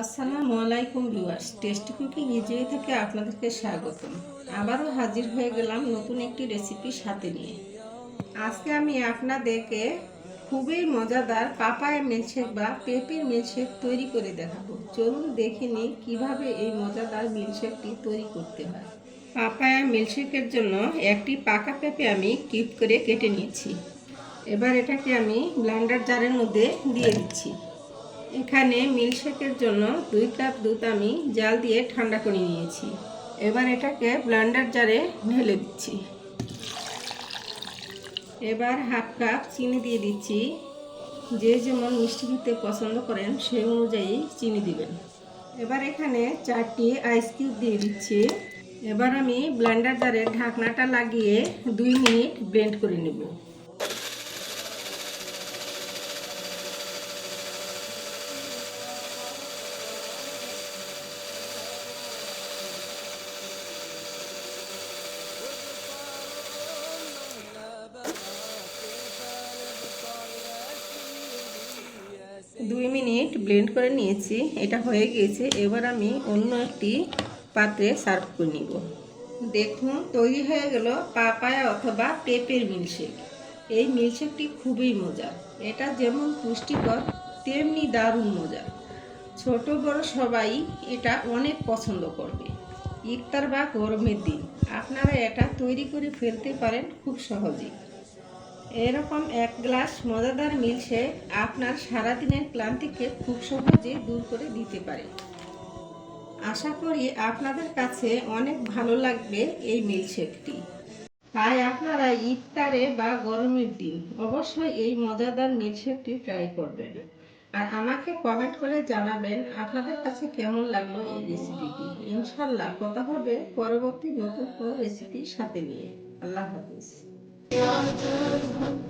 আসসালামু আলাইকুম viewers, tasty cooking ইজিয়ে থেকে আপনাদেরকে স্বাগতম। আবারও হাজির হয়ে গেলাম নতুন একটি রেসিপি সাথে নিয়ে। আজকে আমি আপনাদেরকে খুবই মজাদার পাপায়া মিল্কশেক বা পেঁপের মিল্কশেক তৈরি করে দেখাবো। চলুন দেখে নিই কীভাবে এই মজাদার মিল্কশেকটি তৈরি করতে হয়। পাপায়া মিল্কশেকের জন্য একটি পাকা পেঁপে আমি কিউব করে কেটে নিয়েছি। এবার এটাকে আমি ব্লেন্ডার জারের মধ্যে দিয়ে দিচ্ছি। এখানে মিল্কশেকের জন্য দুই কাপ দুধ আমি জাল দিয়ে ঠান্ডা করে নিয়েছি। এবার এটাকে ব্লেন্ডার জারে ঢেলে দিচ্ছি। এবার হাফ কাপ চিনি দিয়ে দিচ্ছি। যে যেমন মিষ্টি খেতে পছন্দ করেন সেই অনুযায়ী চিনি দিবেন। এবার এখানে চারটি আইস কিউব দিয়ে দিচ্ছি। এবার আমি ব্লেন্ডার জারে ঢাকনাটা লাগিয়ে দুই মিনিট ব্লেন্ড করে নেব দুই মিনিট ব্লেন্ড করে নিয়েছি, এটা হয়ে গিয়েছে। এবার আমি অন্য একটি পাত্রে সার্ভ করে নিব। দেখুন, তৈরি হয়ে গেল পাপায়া অথবা পেঁপের মিল্কশেক। এই মিল্কশেকটি খুবই মজার। এটা যেমন পুষ্টিকর, তেমনি দারুণ মজা ছোট, বড় সবাই এটা অনেক পছন্দ করবে। ইফতার বা গরমের দিন। আপনারা এটা তৈরি করে ফেলতে পারেন খুব সহজেই। এরকম এক গ্লাস মজাদার মিল্কশেক আপনার সারাদিনের ক্লান্তিকে খুব সহজে দূর করে দিতে পারে। আশা করি আপনাদের কাছে অনেক ভালো লাগবে এই মিল্কশেকটি। তাই আপনারা ইফতারে বা গরমের দিন অবশ্যই এই মজাদার মিল্কশেকটি ট্রাই করবেন। আর আমাকে কমেন্ট করে জানাবেন আপনাদের কাছে কেমন লাগল এই রেসিপিটি। ইনশাল্লাহ কথা হবে পরবর্তী নতুন কোনো রেসিপির সাথে নিয়ে। আল্লাহ হাফিজ। yardım